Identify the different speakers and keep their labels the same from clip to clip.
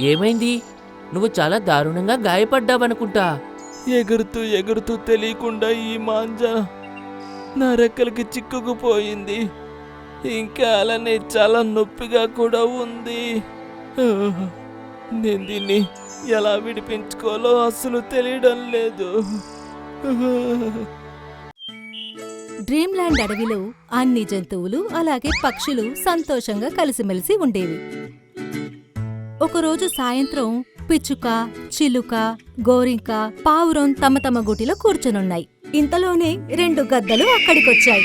Speaker 1: ఏమైంది? నువ్వు చాలా దారుణంగా గాయపడ్డావనుకుంటా.
Speaker 2: ఎగురుతూ ఎగురుతూ తెలియకుండా ఈ మాంజ నా రెక్కలకి చిక్కుకుపోయింది. ఇంకా అలానే చాలా నొప్పిగా కూడా ఉంది. నేను దీన్ని ఎలా విడిపించుకోవాలో అసలు తెలియడం లేదు.
Speaker 3: డ్రీమ్ల్యాండ్ అడవిలో అన్ని జంతువులు అలాగే పక్షులు సంతోషంగా కలిసిమెలిసి ఉండేవి. ఒకరోజు సాయంత్రం పిచ్చుక చిలుక గోరింక పావురం తమ తమ గుటిలో కూర్చునున్నాయి. ఇంతలోనే రెండు గద్దలు అక్కడికొచ్చాయి.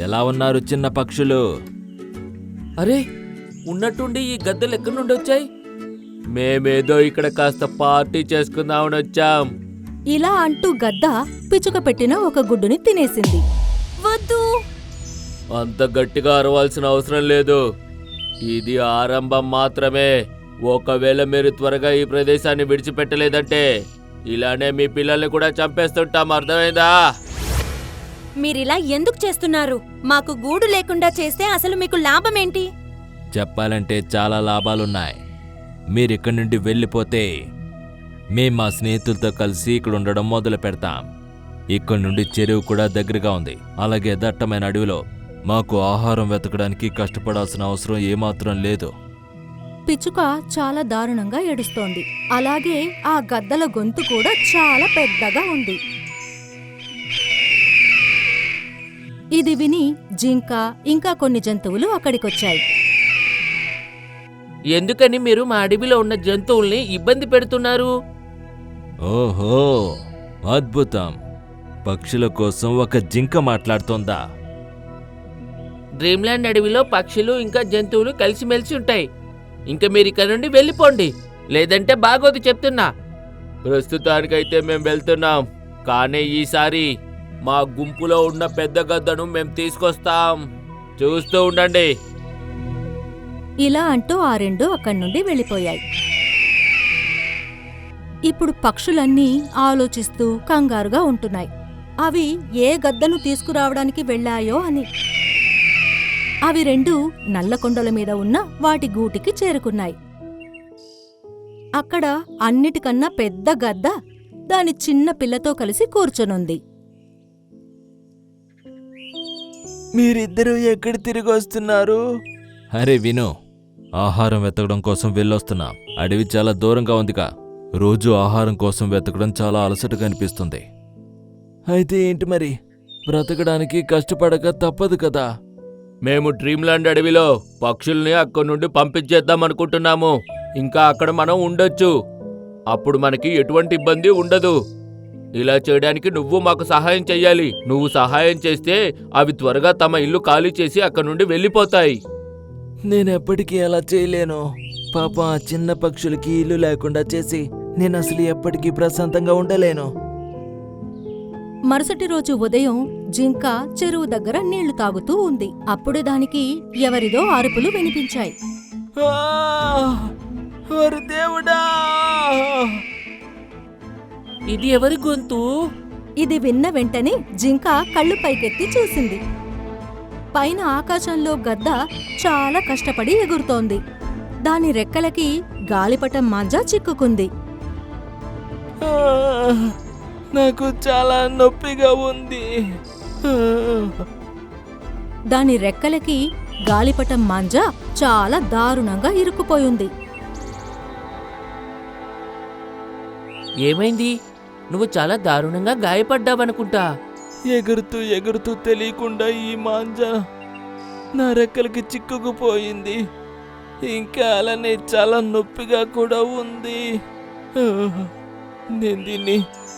Speaker 2: ఎలా ఉన్నారు చిన్న పక్షులు?
Speaker 1: అరే ఉన్నట్టుండి ఈ గద్దలు ఎక్కడి నుండి వచ్చాయి? మేమేదో ఇక్కడ కాస్త పార్టీ చేసుకుందామని వచ్చాం.
Speaker 3: ఇలా అంటూ గద్ద పిచ్చుక పెట్టిన ఒక గుడ్డుని తినేసింది. వద్దు!
Speaker 1: అంత గట్టిగా అరవాల్సిన అవసరం లేదు. ఇది ఆరంభం మాత్రమే. ఒకవేళ మీరు త్వరగా ఈ ప్రదేశాన్ని విడిచిపెట్టలేదంటే ఇలానే మీ పిల్లల్ని కూడా చంపేస్తుంటాం. అర్థమైందా?
Speaker 3: మీరిలా ఎందుకు చేస్తున్నారు? మాకు గూడు లేకుండా చేస్తే అసలు మీకు లాభమేంటి?
Speaker 2: చెప్పాలంటే చాలా లాభాలున్నాయి. మీరు ఇక్కడి నుండి వెళ్ళిపోతే మేం మా స్నేహితులతో కలిసి ఇక్కడ ఉండడం మొదలు పెడతాం ఇక్కడి నుండి చెరువు కూడా దగ్గరగా ఉంది. అలాగే దట్టమైన అడవిలో మాకు ఆహారం వెతకడానికి కష్టపడాల్సిన అవసరం ఏమాత్రం లేదు.
Speaker 3: పిచ్చుక చాలా దారుణంగా ఏడుస్తోంది. అలాగే ఆ గద్దల గొంతు కూడా చాలా పెద్దగా ఉంది. ఇది విని జింక ఇంకా కొన్ని జంతువులు అక్కడికొచ్చాయి.
Speaker 1: ఎందుకని మీరు మా అడవిలో ఉన్న జంతువుల్ని ఇబ్బంది పెడుతున్నారు?
Speaker 2: ఓహో అద్భుతం. పక్షుల కోసం ఒక జింక మాట్లాడుతోందా?
Speaker 1: డ్రీమ్లాండ్ అడవిలో పక్షులు ఇంకా జంతువులు కలిసిమెలిసి ఉంటాయి. ఇంకా మీరు ఇక్కడ నుండి వెళ్ళిపోండి. లేదంటే బాగోదు చెప్తున్నా. ప్రస్తుతానికైతే మేము వెళ్తున్నాం. కానీ ఈసారి మా గుంపులో ఉన్న పెద్ద గద్దను మేము తీసుకొస్తాం. చూస్తూ ఉండండి.
Speaker 3: ఇలా అంటూ ఆ రెండు అక్కడి నుండి వెళ్ళిపోయాయి. ఇప్పుడు పక్షులన్నీ ఆలోచిస్తూ కంగారుగా ఉంటున్నాయి. అవి ఏ గద్దను తీసుకురావడానికి వెళ్ళాయో అని అవి రెండు నల్లకొండల మీద ఉన్న వాటి గూటికి చేరుకున్నాయి. అక్కడ అన్నిటికన్నా పెద్ద గద్ద దాని చిన్న పిల్లతో కలిసి కూర్చొనుంది.
Speaker 2: మీరిద్దరూ ఎక్కడ తిరిగి వస్తున్నారు? అరే విను ఆహారం వెతకడం కోసం వెళ్ళొస్తున్నాం. అడవి చాలా దూరంగా ఉందిగా. రోజు ఆహారం కోసం వెతకడం చాలా అలసటగా అనిపిస్తుంది. అయితే ఏంటి మరి? బ్రతకడానికి కష్టపడక తప్పదు కదా.
Speaker 1: మేము డ్రీమ్లాండ్ అడవిలో పక్షుల్ని అక్కడి నుండి పంపించేద్దాం అనుకుంటున్నాము. ఇంకా అక్కడ మనం ఉండొచ్చు. అప్పుడు మనకి ఎటువంటి ఇబ్బంది ఉండదు. ఇలా చేయడానికి నువ్వు మాకు సహాయం చెయ్యాలి. నువ్వు సహాయం చేస్తే అవి త్వరగా తమ ఇల్లు ఖాళీ చేసి అక్కడి నుండి వెళ్ళిపోతాయి.
Speaker 2: నేను ఎప్పటికీ అలా చేయలేను. పాప ఆ చిన్న పక్షులకి ఇల్లు లేకుండా చేసి నేను అసలు ఎప్పటికీ ప్రశాంతంగా ఉండలేను.
Speaker 3: మరుసటి రోజు ఉదయం జింక చెరువు దగ్గర నీళ్ళు తాగుతూ ఉంది. అప్పుడు దానికి ఎవరిదో అరుపులు వినిపించాయి.
Speaker 2: దేవుడా?
Speaker 1: ఇది ఎవరి గొంతు?
Speaker 3: ఇది విన్న వెంటనే జింక కళ్ళు పైకెత్తి చూసింది. పైన ఆకాశంలో గద్ద చాలా కష్టపడి ఎగురుతోంది. దాని రెక్కలకి గాలిపటం మాంజా చిక్కుకుంది.
Speaker 2: నాకు చాలా నొప్పిగా ఉంది.
Speaker 3: దాని రెక్కలకి గాలిపటం మాంజా చాలా దారుణంగా ఇరుక్కుపోయింది.
Speaker 1: ఏమైంది? నువ్వు చాలా దారుణంగా గాయపడ్డావనుకుంటా.
Speaker 2: ఎగురుతూ ఎగురుతూ తెలియకుండా ఈ మాంజ నా రెక్కలకి చిక్కుకుపోయింది. ఇంకా అలానే చాలా నొప్పిగా కూడా ఉంది. నేను దీన్ని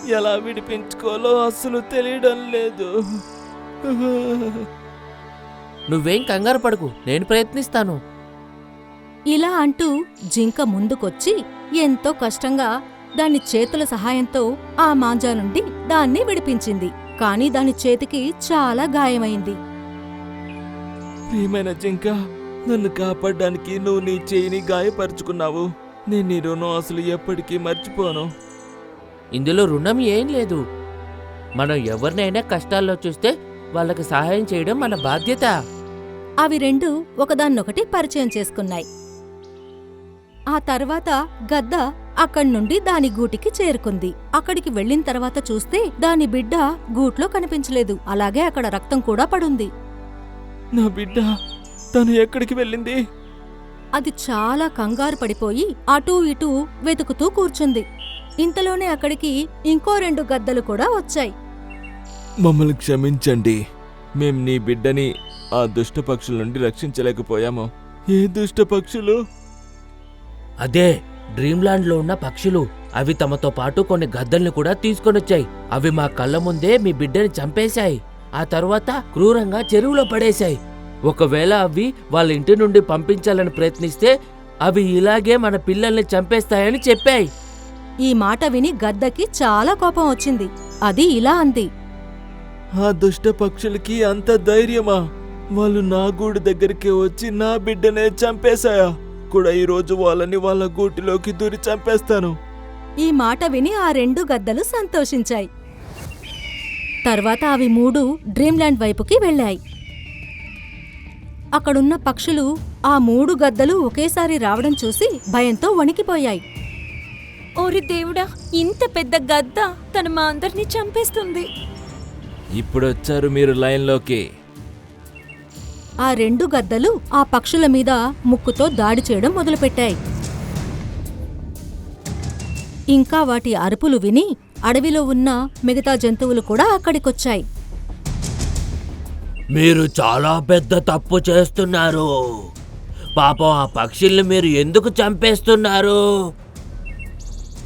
Speaker 2: ఎలా విడిపించుకోవాలో అసలు తెలియడం లేదు.
Speaker 1: నువ్వేం కంగారు పడకు నేను ప్రయత్నిస్తాను.
Speaker 3: ఇలా అంటూ జింక ముందుకొచ్చి ఎంతో కష్టంగా దాని చేతుల సహాయంతో ఆ మాంజా నుండి దాన్ని విడిపించింది. కాని దాని చేతికి చాలా గాయమైంది.
Speaker 2: ప్రియమైన జింక నన్ను కాపాడడానికి నువ్వు నీ చేయిని గాయపరుచుకున్నావు. నేను నీ రుణం అసలు ఎప్పటికీ మర్చిపోను.
Speaker 1: ఇందులో రుణం ఏం లేదు. మనం ఎవరినైనా కష్టాల్లో చూస్తే వాళ్ళకి సహాయం చేయడం మన బాధ్యత.
Speaker 3: అవి రెండు ఒకదాన్నొకటి పరిచయం చేసుకున్నాయి. ఆ తర్వాత గద్ద అక్కడి నుండి దాని గూటికి చేరుకుంది. అక్కడికి వెళ్ళిన తర్వాత చూస్తే దాని బిడ్డ గూట్లో కనిపించలేదు. అలాగే అక్కడ రక్తం కూడా పడుంది.
Speaker 2: నా బిడ్డ తను ఎక్కడికి వెళ్ళింది?
Speaker 3: అది చాలా కంగారు పడిపోయి అటూ ఇటూ వెతుకుతూ కూర్చుంది. ఇంతలోనే అక్కడికి ఇంకో రెండు గద్దలు కూడా వచ్చాయి.
Speaker 2: మమ్మల్ని క్షమించండి. మేం నీ బిడ్డని ఆ దుష్ట పక్షుల నుండి రక్షించలేకపోయాము. ఏ దుష్ట పక్షులు?
Speaker 1: అదే డ్రీమ్లాండ్లో ఉన్న పక్షులు. అవి తమతో పాటు కొన్ని గద్దల్ని కూడా తీసుకొనొచ్చాయి. అవి మా కళ్ళ ముందే మీ బిడ్డని చంపేశాయి. ఆ తర్వాత క్రూరంగా చెరువులో పడేశాయి. ఒకవేళ అవి వాళ్ళ ఇంటి నుండి పంపించాలని ప్రయత్నిస్తే అవి ఇలాగే మన పిల్లల్ని చంపేస్తాయని చెప్పాయి.
Speaker 3: ఈ మాట విని గద్దకి చాలా కోపం వచ్చింది. అది ఇలా అంది.
Speaker 2: ఆ దుష్ట పక్షులకి అంత ధైర్యమా? వాళ్ళు నా గూడు దగ్గరికి వచ్చి నా బిడ్డనే చంపేశాయా? కూడా ఈ రోజు వాళ్ళని వాళ్ళ గూటిలోకి దూరి చంపేస్తాను.
Speaker 3: ఈ మాట విని ఆ రెండు గద్దలు సంతోషించాయి. తర్వాత అవి మూడు డ్రీమ్లాండ్ వైపుకి వెళ్ళాయి. అక్కడున్న పక్షులు ఆ మూడు గద్దలు ఒకేసారి రావడం చూసి భయంతో వణికిపోయాయి.
Speaker 4: ఓరి దేవుడా ఇంత పెద్ద గద్ద తను మా అందరినీ చంపేస్తుంది.
Speaker 2: ఇప్పుడు వచ్చారు మీరు లైన్లోకి.
Speaker 3: ఆ రెండు గద్దలు ఆ పక్షుల మీద ముక్కుతో దాడి చేయడం మొదలుపెట్టాయి. ఇంకా వాటి అరుపులు విని అడవిలో ఉన్న మిగతా జంతువులు కూడా అక్కడికొచ్చాయి.
Speaker 1: మీరు చాలా పెద్ద తప్పు చేస్తున్నారు. పాపం ఆ పక్షుల్ని మీరు ఎందుకు చంపేస్తున్నారు?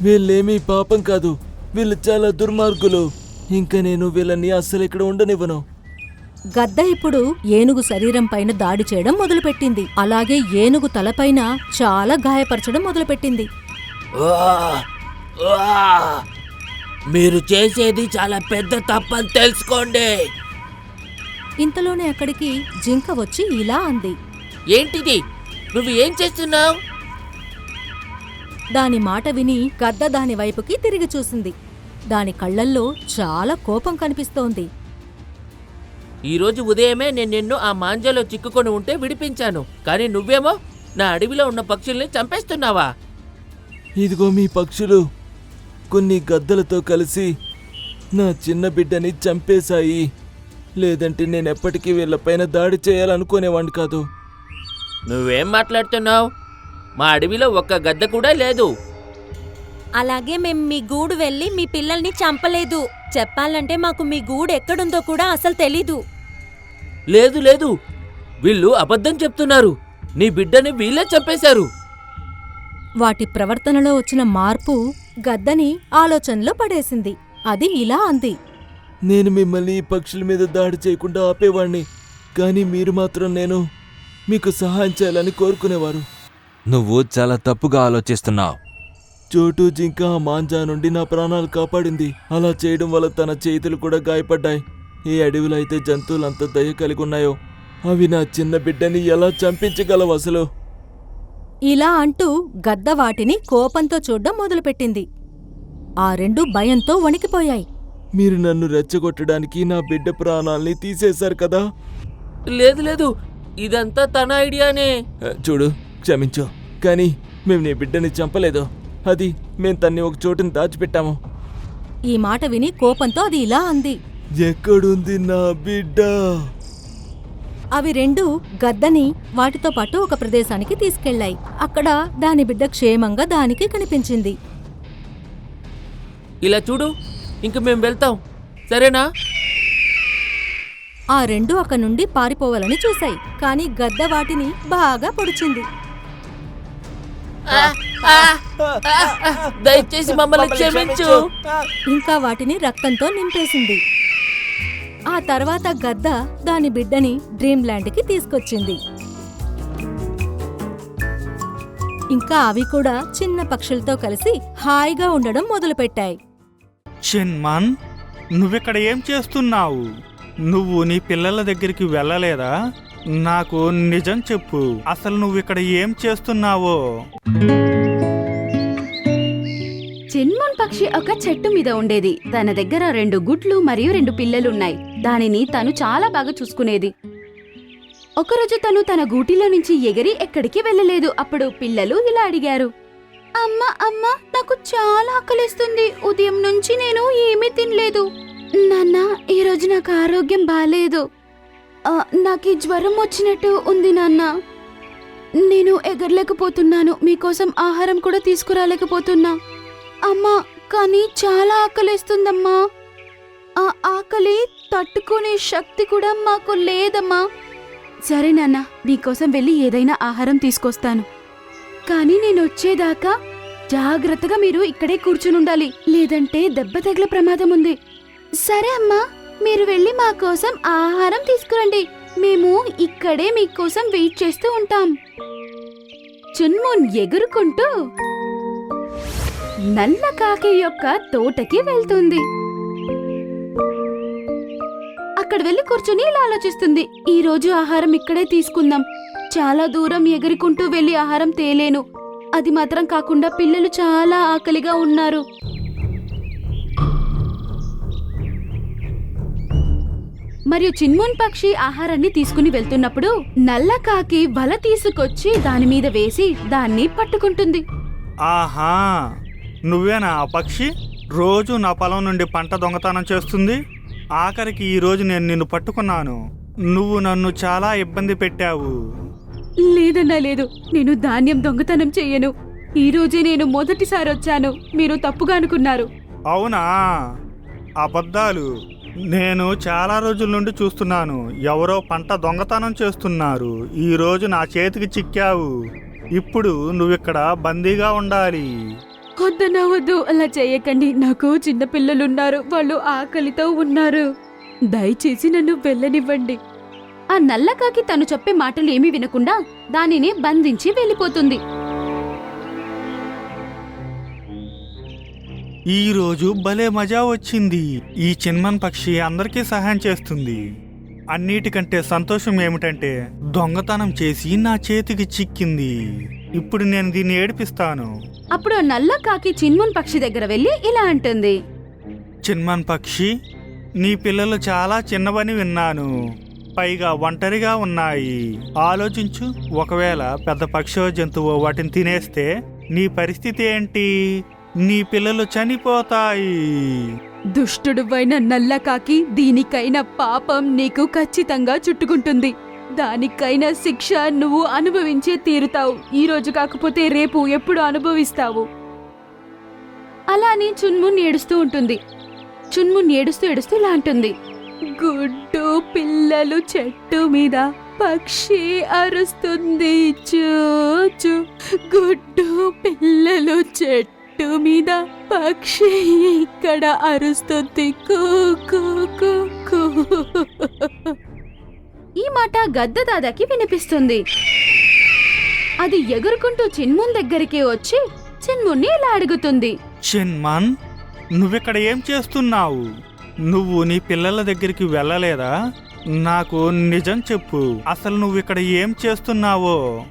Speaker 2: వీళ్ళేమీ పాపం కాదు. వీళ్ళు చాలా దుర్మార్గులు. ఇంకా నేను వీళ్ళని అస్సలు ఇక్కడ ఉండనివ్వను.
Speaker 3: గద్ద ఇప్పుడు ఏనుగు శరీరం పైన దాడి చేయడం మొదలుపెట్టింది. అలాగే ఏనుగు తలపైన చాలా గాయపరచడం మొదలుపెట్టింది!
Speaker 1: మీరు చేసేది చాలా పెద్ద తప్పని తెలుసుకోండి.
Speaker 3: ఇంతలోనే అక్కడికి జింక వచ్చి ఇలా అంది.
Speaker 1: ఏంటిది? నువ్వు ఏం చేస్తున్నావు?
Speaker 3: దాని మాట విని గద్ద దాని వైపుకి తిరిగి చూసింది. దాని కళ్ళల్లో చాలా కోపం కనిపిస్తోంది.
Speaker 1: ఈ రోజు ఉదయమే నేను నిన్ను ఆ మాంజలో చిక్కుకొని ఉంటే విడిపించాను. కానీ నువ్వేమో నా అడవిలో ఉన్న పక్షుల్ని చంపేస్తున్నావా?
Speaker 2: ఇదిగో మీ పక్షులు. కొన్ని గద్దలతో కలిసి నా చిన్న బిడ్డని చంపేశాయి. లేదంటే నేను ఎప్పటికీ వీళ్ళపైన దాడి చేయాలనుకునేవాడిని కాదు.
Speaker 1: నువ్వేం మాట్లాడుతున్నావు? మా అడవిలో ఒక్క గద్ద కూడా లేదు.
Speaker 4: అలాగే మేం మీ గూడు వెళ్ళి మీ పిల్లల్ని చంపలేదు. చెప్పాలంటే మాకు మీ గూడు ఎక్కడుందో కూడా అసలు తెలీదు.
Speaker 1: లేదు లేదు. వీళ్ళు అబద్ధం చెప్తున్నారు. నీ బిడ్డని వీళ్ళే చంపేశారు.
Speaker 3: వాటి ప్రవర్తనలో వచ్చిన మార్పు గద్దని ఆలోచనలో పడేసింది. అది ఇలా అంది.
Speaker 2: నేను మిమ్మల్ని ఈ పక్షుల మీద దాడి చేయకుండా ఆపేవాణ్ణి. కానీ మీరు మాత్రం నేను మీకు సహాయం చేయాలని కోరుకునేవారు. నువ్వు చాలా తప్పుగా ఆలోచిస్తున్నావు. చోటు జింక ఆ మాంజా నుండి నా ప్రాణాలు కాపాడింది. అలా చేయడం వల్ల తన చేతులు కూడా గాయపడ్డాయి. ఏ అడవిలో అయితే జంతువులు అంత దయ కలిగి ఉన్నాయో అవి నా చిన్న బిడ్డని ఎలా చంపించగలవు అసలు?
Speaker 3: ఇలా అంటూ గద్ద వాటిని కోపంతో చూడ్డం మొదలుపెట్టింది. ఆ రెండు భయంతో వణికిపోయాయి.
Speaker 2: మీరు నన్ను రెచ్చగొట్టడానికి నా బిడ్డ ప్రాణాల్ని తీసేశారు కదా?
Speaker 1: లేదు లేదు. ఇదంతా తన ఐడియానే.
Speaker 2: చూడు క్షమించు. కానీ మేము నీ బిడ్డని చంపలేదు. అది మేం తన్ని ఒక చోటుని దాచిపెట్టాము.
Speaker 3: ఈ మాట విని కోపంతో అది ఇలా అంది.
Speaker 2: ఎక్కడుంది నా బిడ్డ?
Speaker 3: అవి రెండు గద్దని వాటితో పాటు ఒక ప్రదేశానికి తీసుకెళ్ళాయి అక్కడ దాని బిడ్డ క్షేమంగా దానికి కనిపించింది.
Speaker 1: ఇలా చూడు ఇంక మేము వెళ్తాం. సరేనా?
Speaker 3: ఆ రెండు అక్కడి నుండి పారిపోవాలని చూశాయి. కాని గద్ద వాటిని బాగా పొడిచింది.
Speaker 1: దయచేసి మమ్మల్ని క్షమించు.
Speaker 3: ఇంకా వాటిని రక్తంతో నింపేసింది. ఆ తర్వాత గద్ద దాని బిడ్డని డ్రీమ్ల్యాండ్కి తీసుకొచ్చింది. ఇంకా అవి కూడా చిన్న పక్షులతో కలిసి హాయిగా ఉండడం మొదలుపెట్టాయి.
Speaker 5: చిన్మన్ నువ్విక్కడ ఏం చేస్తున్నావు? నువ్వు నీ పిల్లల దగ్గరికి వెళ్ళలేదా? నాకు నిజం చెప్పు. అసలు నువ్వు ఇక్కడ ఏం చేస్తున్నావో?
Speaker 6: పక్షి ఒక చెట్టు మీద ఉండేది. తన దగ్గర రెండు గుడ్లు మరియు రెండు పిల్లలున్నాయి. దానిని తను చాలా బాగా చూసుకునేది. ఒకరోజు తను తన గూటిలో నుంచి ఎగిరి ఎక్కడికి వెళ్ళలేదు. అప్పుడు పిల్లలు ఇలా అడిగారు. అమ్మ అమ్మ నాకు చాలా ఆకలిస్తుంది. ఉదయం నుంచి నేను ఏమీ తినలేదు. నాన్న ఈరోజు నాకు ఆరోగ్యం బాలేదు. నాకు ఈ జ్వరం వచ్చినట్టు ఉంది నాన్న. నేను ఎగరలేకపోతున్నాను. మీకోసం ఆహారం కూడా తీసుకురాలేకపోతున్నా. అమ్మా కానీ చాలా ఆకలిస్తుందమ్మా. ఆ ఆకలి తట్టుకునే శక్తి కూడా మాకు లేదమ్మా. సరే నాన్న మీకోసం వెళ్ళి ఏదైనా ఆహారం తీసుకొస్తాను. కానీ నేను వచ్చేదాకా జాగ్రత్తగా మీరు ఇక్కడే కూర్చునుండాలి. లేదంటే దెబ్బ తగిలే ప్రమాదం ఉంది. సరే అమ్మా మీరు వెళ్ళి మా కోసం ఆహారం తీసుకురండి. మేము ఇక్కడే మీకోసం వెయిట్ చేస్తూ ఉంటాం. చున్మున్ ఎగురుకుంటూ నల్ల కాకి యొక్క తోటకి వెళ్తుంది. అక్కడ వెళ్ళి కూర్చుని ఇలా ఆలోచిస్తుంది. ఈ రోజు ఆహారం ఇక్కడే తీసుకుందాం. చాలా దూరం ఎగురుకుంటూ వెళ్ళి ఆహారం తేలేను. అది మాత్రం కాకుండా పిల్లలు చాలా ఆకలిగా ఉన్నారు. మరియు చిన్మున్ పక్షి ఆహారాన్ని తీసుకుని వెళ్తున్నప్పుడు నల్ల కాకి వల తీసుకొచ్చి దాని మీద వేసి దాన్ని పట్టుకుంటుంది.
Speaker 5: ఆహా! నువ్వేనా ఆ పక్షి? రోజు నా పొలం నుండి పంట దొంగతనం చేస్తుంది. ఆఖరికి ఈ రోజు నేను నిన్ను పట్టుకున్నాను. నువ్వు నన్ను చాలా ఇబ్బంది పెట్టావు.
Speaker 6: లేదన్నా లేదు. నేను ధాన్యం దొంగతనం చెయ్యను ఈ రోజే నేను మొదటిసారి వచ్చాను. మీరు తప్పుగా అనుకున్నారు.
Speaker 5: అవునా? అబద్ధాలు. నేను చాలా రోజుల నుండి చూస్తున్నాను. ఎవరో పంట దొంగతనం చేస్తున్నారు. ఈ రోజు నా చేతికి చిక్కావు. ఇప్పుడు నువ్విక్కడ బందీగా ఉండాలి.
Speaker 6: వద్దన్నా వద్దు అలా చేయకండి. నాకు చిన్న పిల్లలున్నారు. వాళ్ళు ఆకలితో ఉన్నారు. దయచేసి నన్ను వెళ్ళనివ్వండి. ఆ నల్లకాకి తను చెప్పే మాటలు ఏమీ వినకుండా దానిని బంధించి వెళ్ళిపోతుంది.
Speaker 5: ఈ రోజు భలే మజా వచ్చింది. ఈ చిన్మన్ పక్షి అందరికీ సహాయం చేస్తుంది. అన్నిటికంటే సంతోషం ఏమిటంటే దొంగతనం చేసి నా చేతికి చిక్కింది. ఇప్పుడు నేను దీన్ని ఏడిపిస్తాను.
Speaker 6: అప్పుడు ఆ నల్ల కాకి చిన్మున్ పక్షి దగ్గర వెళ్ళి ఇలా అంటుంది.
Speaker 5: చిన్మన్ పక్షి నీ పిల్లలు చాలా చిన్నవని విన్నాను. పైగా ఒంటరిగా ఉన్నాయి. ఆలోచించు ఒకవేళ పెద్ద పక్షో జంతువో వాటిని తినేస్తే నీ పరిస్థితి ఏంటి? నీ పిల్లలు చనిపోతాయి.
Speaker 6: దుష్టుడువైన నల్లకాకి దీనికైన పాపం నీకు ఖచ్చితంగా చుట్టుకుంటుంది. దానికైన శిక్ష నువ్వు అనుభవించే తీరుతావు. ఈ రోజు కాకపోతే రేపు ఎప్పుడు అనుభవిస్తావు? అలా అని చున్మున్ ఏడుస్తూ ఉంటుంది. చున్మున్ ఏడుస్తూ ఏడుస్తూ ఇలా అంటుంది. గుడ్డు పిల్లలు చెట్టు మీద పక్షి అరుస్తుంది. చూచు గుడ్డు పిల్లలు చెట్టు మీద పక్షి ఇక్కడ అరుస్తుంది. కూ కూ కూ కూ. మాట గద్ద దాదాకి వినిపిస్తుంది. అది ఎగురుకుంటూ చిన్మున్ దగ్గరికి వచ్చి చిన్మున్ని ఇలా అడుగుతుంది.
Speaker 5: చిన్మన్ నువ్విక్కడ ఏం చేస్తున్నావు? నువ్వు నీ పిల్లల దగ్గరికి వెళ్ళలేదా? నాకు నిజం చెప్పు. అసలు నువ్వు ఇక్కడ ఏం చేస్తున్నావో?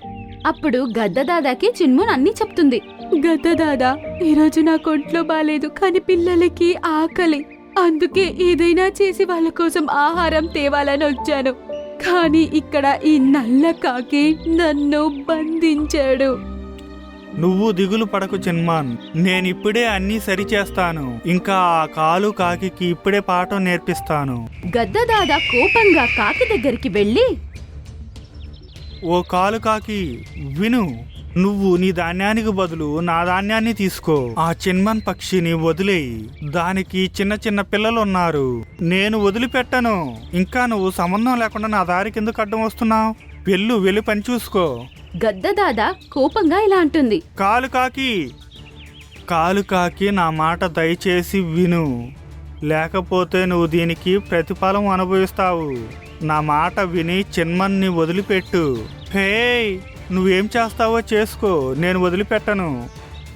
Speaker 6: అప్పుడు గద్ద దాదాకి చిన్మున్ అన్ని చెప్తుంది. గద్ద దాదా ఈరోజు నా కొంట్లో బాలేదు కానీ పిల్లలకి ఆకలి. అందుకే ఏదైనా చేసి వాళ్ళ కోసం ఆహారం తేవాలని వచ్చాను. కానీ ఇక్కడ ఈ నల్ల కాకి నన్ను బంధించాడు.
Speaker 5: నువ్వు దిగులు పడకు చిన్మాన్ నేనిప్పుడే అన్నీ సరిచేస్తాను. ఇంకా ఆ కాలు కాకికి ఇప్పుడే పాఠం నేర్పిస్తాను.
Speaker 6: గద్ద దాదా కోపంగా కాకి దగ్గరికి వెళ్ళి
Speaker 5: ఓ కాలు కాకి విను. నువ్వు నీ ధాన్యానికి బదులు నా ధాన్యాన్ని తీసుకో. ఆ చిన్మన్ పక్షిని వదిలేయి. దానికి చిన్న చిన్న పిల్లలు ఉన్నారు నేను వదిలిపెట్టను. ఇంకా నువ్వు సంబంధం లేకుండా నా దారి కిందకు అడ్డం వస్తున్నావు? వెళ్ళు వెళ్ళి పని చూసుకో.
Speaker 6: గద్ద దాదా కోపంగా ఇలా అంటుంది.
Speaker 5: కాలు కాకి. కాలు కాకి నా మాట దయచేసి విను. లేకపోతే నువ్వు దీనికి ప్రతిఫలం అనుభవిస్తావు. నా మాట విని చిన్మన్ని వదిలిపెట్టు. హే నువ్వేం చేస్తావో చేసుకో నేను వదిలిపెట్టను.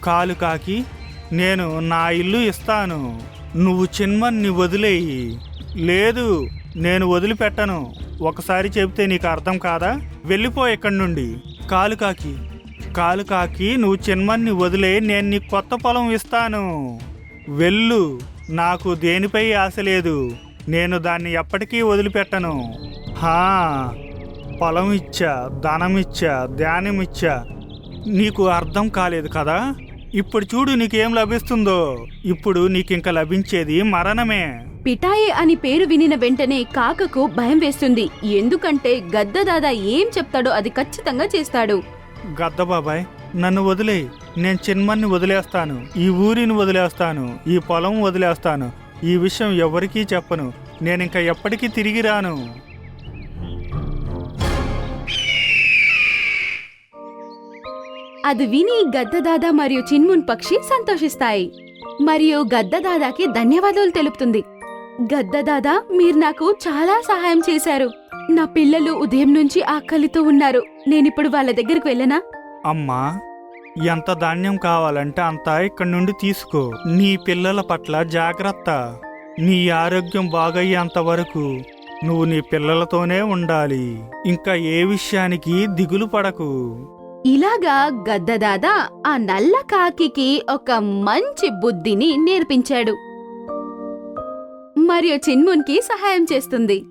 Speaker 5: కాలు కాకి నేను నా ఇల్లు ఇస్తాను. నువ్వు చిన్మన్ని వదిలేయి. లేదు నేను వదిలిపెట్టను. ఒకసారి చెబితే నీకు అర్థం కాదా? వెళ్ళిపో ఇక్కడి నుండి. కాలు కాకి కాలు కాకి నువ్వు చిన్మన్ని వదిలే నేను నీకు కొత్త పొలం ఇస్తాను. వెళ్ళు నాకు దేనిపై ఆశ లేదు. నేను దాన్ని ఎప్పటికీ వదిలిపెట్టను. హా పొలం ఇచ్చా ధనం ఇచ్చా ధ్యానం ఇచ్చా నీకు అర్థం కాలేదు కదా? ఇప్పుడు చూడు నీకేం లభిస్తుందో. ఇప్పుడు నీకింక లభించేది మరణమే.
Speaker 6: పిటాయి అని పేరు వినిన వెంటనే కాకకు భయం వేస్తుంది. ఎందుకంటే గద్దదాదా ఏం చెప్తాడో అది ఖచ్చితంగా చేస్తాడు.
Speaker 5: గద్ద బాబాయ్ నన్ను వదిలే. నేను చిన్మన్ని వదిలేస్తాను. ఈ ఊరిని వదిలేస్తాను. ఈ పొలం వదిలేస్తాను. ఈ విషయం ఎవరికీ చెప్పను. నేనింక ఎప్పటికీ తిరిగి రాను.
Speaker 6: అది విని గద్దదాద మరియు చిన్మున్ పక్షి సంతోషిస్తాయి. మరియు గద్దదాదాకి ధన్యవాదాలు తెలుపుతుంది. గద్దదాద మీరు నాకు చాలా సహాయం చేశారు. నా పిల్లలు ఉదయం నుంచి ఆకలితో ఉన్నారు. నేనిప్పుడు వాళ్ళ దగ్గరికి వెళ్ళనా?
Speaker 5: అమ్మా ఎంత ధాన్యం కావాలంటే అంతా ఇక్కడి నుండి తీసుకో. నీ పిల్లల పట్ల జాగ్రత్త. నీ ఆరోగ్యం బాగయ్యేంత వరకు నువ్వు నీ పిల్లలతోనే ఉండాలి. ఇంకా ఏ విషయానికి దిగులు పడకు.
Speaker 6: ఇలాగా గద్దదాద ఆ నల్ల కాకికి ఒక మంచి బుద్ధిని నేర్పించాడు. మరియు చిన్మున్కి సహాయం చేస్తుంది.